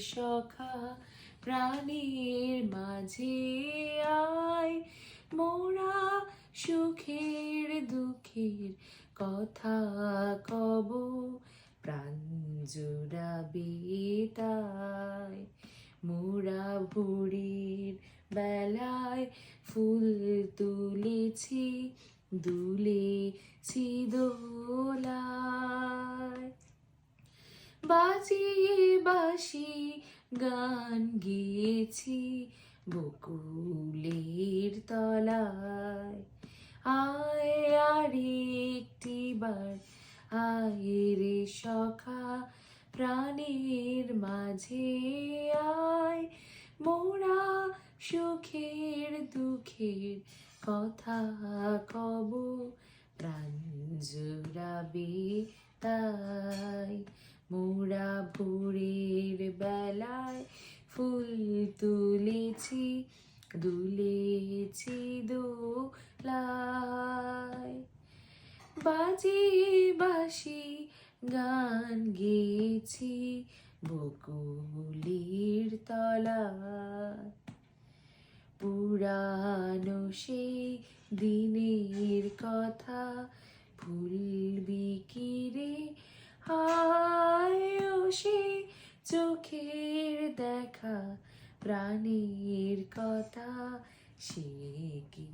সখা, প্রাণীর মাঝে আয়। মোরা সুখের, দুঃখের কথা কব, প্রাণ জুড়াবে তাই। মোরা ভোরের বেলায় ফুল তুলেছি, দুলেছি দোলায় বাজিয়ে বাসি গান গেয়েছি বকুলের তলায়। আয় আর একটি বার, আয় রে সখা, প্রাণের মাঝে আয়। মোরা সুখের দুঃখের কথা কব, প্রাণ জুড়াবে মোরা ভোরের বেলায় ফুল তুলেছি, দুলেছি দোলায়। বাজি বাসি গান গেয়েছি বকুলির তলায়। পুরানো সেই দিনের কথা ভুলবি কি রে হায় ও সে চোখের দেখা প্রাণীর কথা সে কি